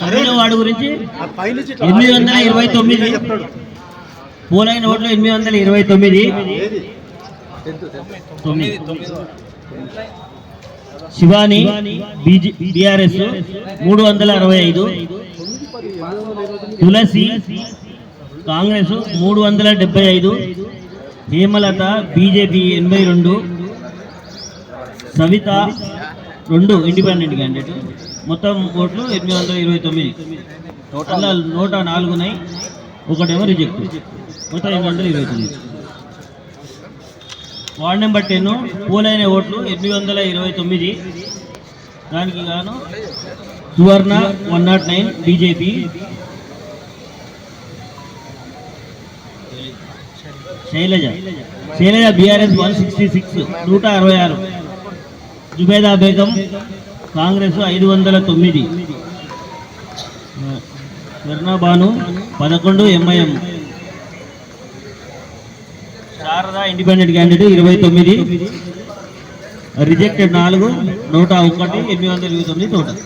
తొమ్మిదో వార్డు గురించి ఎనిమిది వందల ఇరవై తొమ్మిది. పోలైన ఓట్లు ఎనిమిది వందల ఇరవై తొమ్మిది. శివాని బీఆర్ఎస్ మూడు వందల అరవై ఐదు. తులసి కాంగ్రెస్ మూడు వందల డెబ్బై ఐదు. హేమలత బీజేపీ ఎనభై రెండు. సవిత రెండు ఇండిపెండెంట్ క్యాండిడేట్ మొత్తం ఓట్లు ఎనిమిది వందల ఇరవై తొమ్మిది. టోటల్ నూట నాలుగు ఉన్నాయి. ఒకటేమో రిజెక్ట్ మొత్తం ఎనిమిది వందల ఇరవై తొమ్మిది. వార్డ్ నెంబర్ టెన్ పోలైన ఓట్లు ఎనిమిది వందల ఇరవై తొమ్మిది. దానికి గాను Suvarna one not nine BJP Shailaja. Shailaja BRS one sixty six నూట అరవై ఆరు. జుబేదా బేగం కాంగ్రెస్ ఐదు వందల తొమ్మిది. స్వర్ణభాను పదకొండు ఎంఐఎం. శారదా ఇండిపెండెంట్ క్యాండిడేట్ ఇరవై తొమ్మిది. రిజెక్టెడ్ నాలుగు నూట ఒకటి ఎనిమిది వందల ఇరవై తొమ్మిది టోటల్